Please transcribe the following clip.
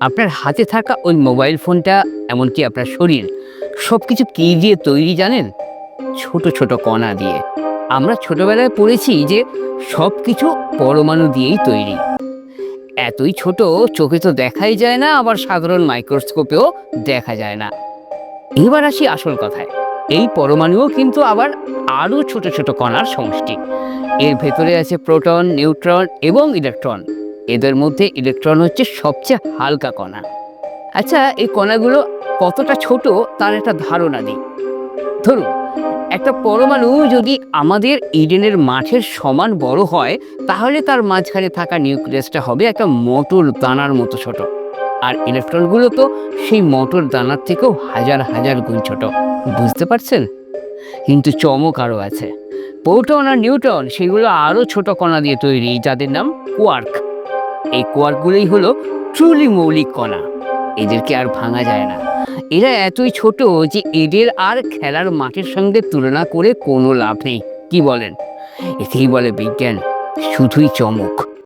আপনার হাতে থাকা ওই মোবাইল ফোনটা, এমনকি আপনার শরীর সব কিছু কী দিয়ে তৈরি জানেন? ছোট ছোট কণা দিয়ে। আমরা ছোটবেলায় পড়েছি যে সব কিছু পরমাণু দিয়েই তৈরি। এতই ছোট, চোখে তো দেখাই যায় না, আবার সাধারণ মাইক্রোস্কোপেও দেখা যায় না। এবার আসি আসল কথায়। এই পরমাণুও কিন্তু আবার আরও ছোট ছোট কণার সমষ্টি। এর ভেতরে আছে প্রোটন, নিউট্রন এবং ইলেকট্রন। এদের মধ্যে ইলেকট্রন হচ্ছে সবচেয়ে হালকা কণা। আচ্ছা এই কণাগুলো কতটা ছোট তার একটা ধারণা দিই। ধরুন, একটা পরমাণু যদি আমাদের ইডেনের মাঠের সমান বড় হয়, তাহলে তার মাঝখানে থাকা নিউক্লিয়াসটা হবে একটা মটর দানার মতো ছোট। আর ইলেকট্রনগুলো তো সেই মটর দানার থেকেও হাজার হাজার গুণ ছোট। বুঝতে পারছেন? কিন্তু চমক আরও আছে। প্রোটন আর নিউট্রন, সেগুলো আরও ছোট কণা দিয়ে তৈরি, যাদের নাম কোয়ার্ক। এই কোয়ার্কগুলোই হলো ট্রুলি মৌলিক কণা। এদেরকে আর ভাঙা যায় না। এরা এতই ছোট যে এদের আর খেলার মাঠের সঙ্গে তুলনা করে কোনো লাভ নেই। কি বলেন? একেই বলে বিজ্ঞান। শুধুই চমক।